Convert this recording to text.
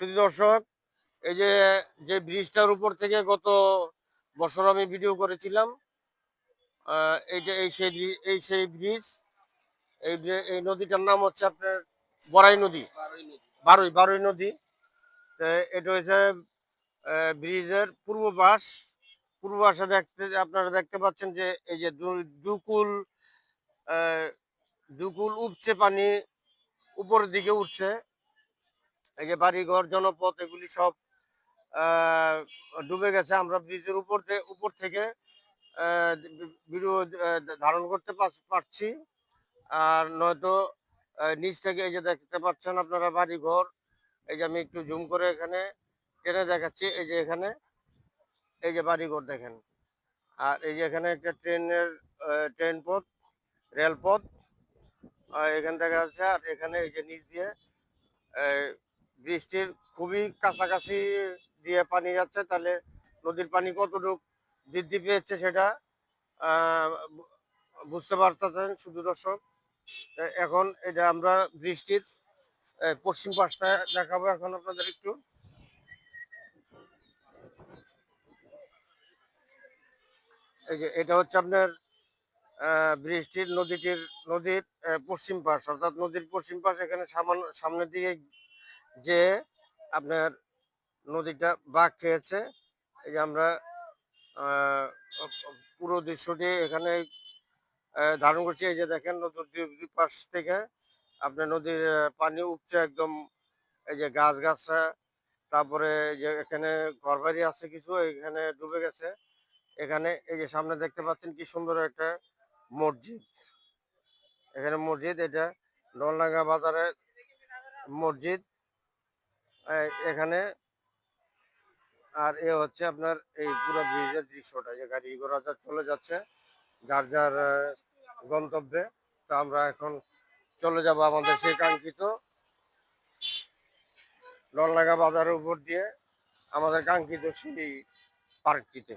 শুধু দর্শক এই যে যে ব্রিজটার উপর থেকে গত বছর আমি ভিডিও করেছিলাম এইটা এই সেই এই সেই ব্রিজ এই এই নদীটার নাম হচ্ছে আপনার বড়াই নদী। বারোই বারোই নদী। তো এটা হচ্ছে ব্রিজের পূর্ব পাশ। পূর্ব পাশে দেখতে আপনারা দেখতে পাচ্ছেন যে এই যে দুকুল দুকুল উপচে পানি উপরের দিকে উঠছে। এই যে বাড়িঘর, জনপথ, এগুলি সব ডুবে গেছে। আমরা ব্রিজের উপর থেকে উপর থেকে ধারণ করতে পার- পারছি। আর নয়তো নিচ থেকে এই যে দেখতে পাচ্ছেন আপনারা বাড়িঘর, এই যে আমি একটু জুম করে এখানে টেনে দেখাচ্ছি। এই যে এখানে, এই যে বাড়িঘর দেখেন। আর এই যে এখানে একটা ট্রেনের ট্রেন পথ রেলপথ এখানে দেখা যাচ্ছে। আর এখানে এই যে নিচ দিয়ে বৃষ্টির খুবই কাছাকাছি দিয়ে পানি যাচ্ছে, তাহলে নদীর পানি কতটুকু বৃদ্ধি পেয়েছে সেটা বুঝতে পারতেছেন শুধু দর্শক? এখন এটা আমরা বৃষ্টির পশ্চিম পাশটা দেখাবো এখন আপনাদের একটু। এই যে এটা হচ্ছে আপনার বৃষ্টির নদীটির, নদীর পশ্চিম পাশ, অর্থাৎ নদীর পশ্চিম পাশ এখানে সামনের দিকে যে আপনার নদীটা বাঘ খেয়েছে। এই যে আমরা পুরো দৃশ্যটি এখানে ধারণ করছি। এই যে দেখেন নদীর দুই পাশ থেকে আপনার নদীর পানি উপচে একদম এই যে গাছ তারপরে যে এখানে ঘরবাড়ি আছে কিছু, এখানে ডুবে গেছে। এখানে এই যে সামনে দেখতে পাচ্ছেন কি সুন্দর একটা মসজিদ। এখানে মসজিদ, এটা নলডাঙ্গা বাজারের মসজিদ। এখানে। আর এ হচ্ছে আপনার এই পুরো ব্রিজের দৃশ্যটা, যে গাড়ি ঘোড়া চলে যাচ্ছে, যার যার গন্তব্যে। তো আমরা এখন চলে যাব আমাদের সেই কাঙ্ক্ষিত লড়লাগা বাজারের উপর দিয়ে, আমাদের কাঙ্ক্ষিত সেই পার্কটিতে।